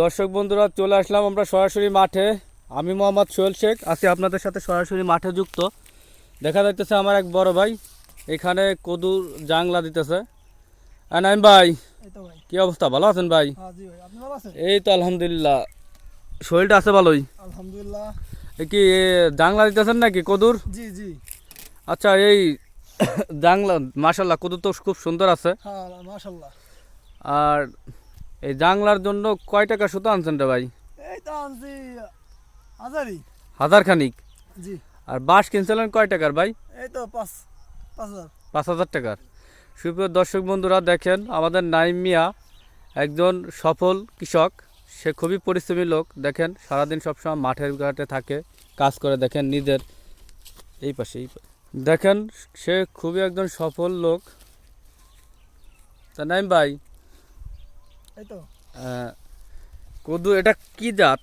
দর্শক বন্ধুরা চলে আসলাম আমরা সরাসরি মাঠে। আমি মোহাম্মদ সোহেল শেখ আছি আপনাদের সাথে সরাসরি মাঠে যুক্ত। দেখা যাইতেছে আমার এক বড় ভাই এখানে কদুর জাংলা দিতেছে। আর নাইম ভাই ভাই। কি অবস্থা? ভালো আছেন ভাই? হ্যাঁ এই তো আলহামদুলিল্লাহ। শরীরটা আছে ভালোই? আলহামদুলিল্লাহ। কি জাংলা দিতেছেন নাকি কদুর? জি জি। আচ্ছা এই জাংলা মাশাল্লাহ কদুর তো খুব সুন্দর আছে। হ্যাঁ আর এই জাংলার জন্য কয় টাকা সুতো আনছেন রে ভাই? এই তো আনছি হাজারি হাজার খানিক জি। আর বাঁশ কিনছিলেন কয় টাকার ভাই? এই তো পাঁচ পাঁচ হাজার। পাঁচ হাজার টাকার। সুপ্রিয় দর্শক বন্ধুরা দেখেন আমাদের নাইম মিয়া একজন সফল কৃষক। সে খুবই পরিশ্রমী লোক। দেখেন সারাদিন সবসময় মাঠের ঘাটে থাকে কাজ করে। দেখেন নিজের এই পাশে এই দেখেন সে খুবই একজন সফল লোক। তা নাইম ভাই তো কদু এটা কি জাত?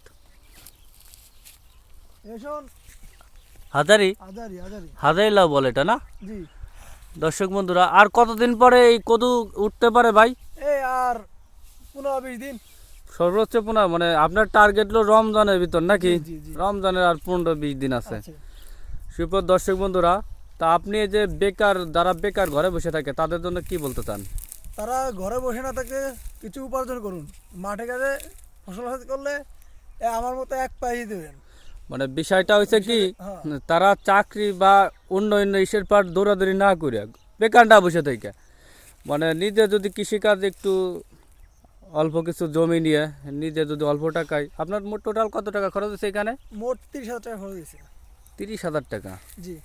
হাজারি হাজারি? হাজারি হাজারি। লাউ বলে এটা না? জি। দর্শক বন্ধুরা আর কতদিন পরে এই কদু উঠতে পারে ভাই? এই আর পনেরো বিশ দিন। সর্বোচ্চ পুনা মানে আপনার টার্গেট হলো রমজানের ভিতর নাকি। রমজানের আর পনেরো বিশ দিন আছে। আছে। সুপর দর্শক বন্ধুরা তা আপনি যে বেকার যারা বেকার ঘরে বসে থাকে তাদের জন্য কি বলতে চান? তারা ঘরে বসে না থাকে কিছু উপার্জন করুন। মাঠে কাজে ফসল হাত করলে আমার মতো এক পাই দেবেন। মানে বিষয়টা হয়েছে কি হ্যাঁ। তারা চাকরি বা অন্য অন্য ইসের পার দৌড়াদৌড়ি না করে বেকার না বসে থেকে। মানে নিজে যদি কৃষিকাজ একটু অল্প কিছু জমি নিয়ে নিজে যদি অল্প টাকায় আপনার মোট টোটাল কত টাকা খরচ হচ্ছে এখানে? মোট তিরিশ হাজার টাকা খরচ হয়েছে তিরিশ হাজার টাকা? জি।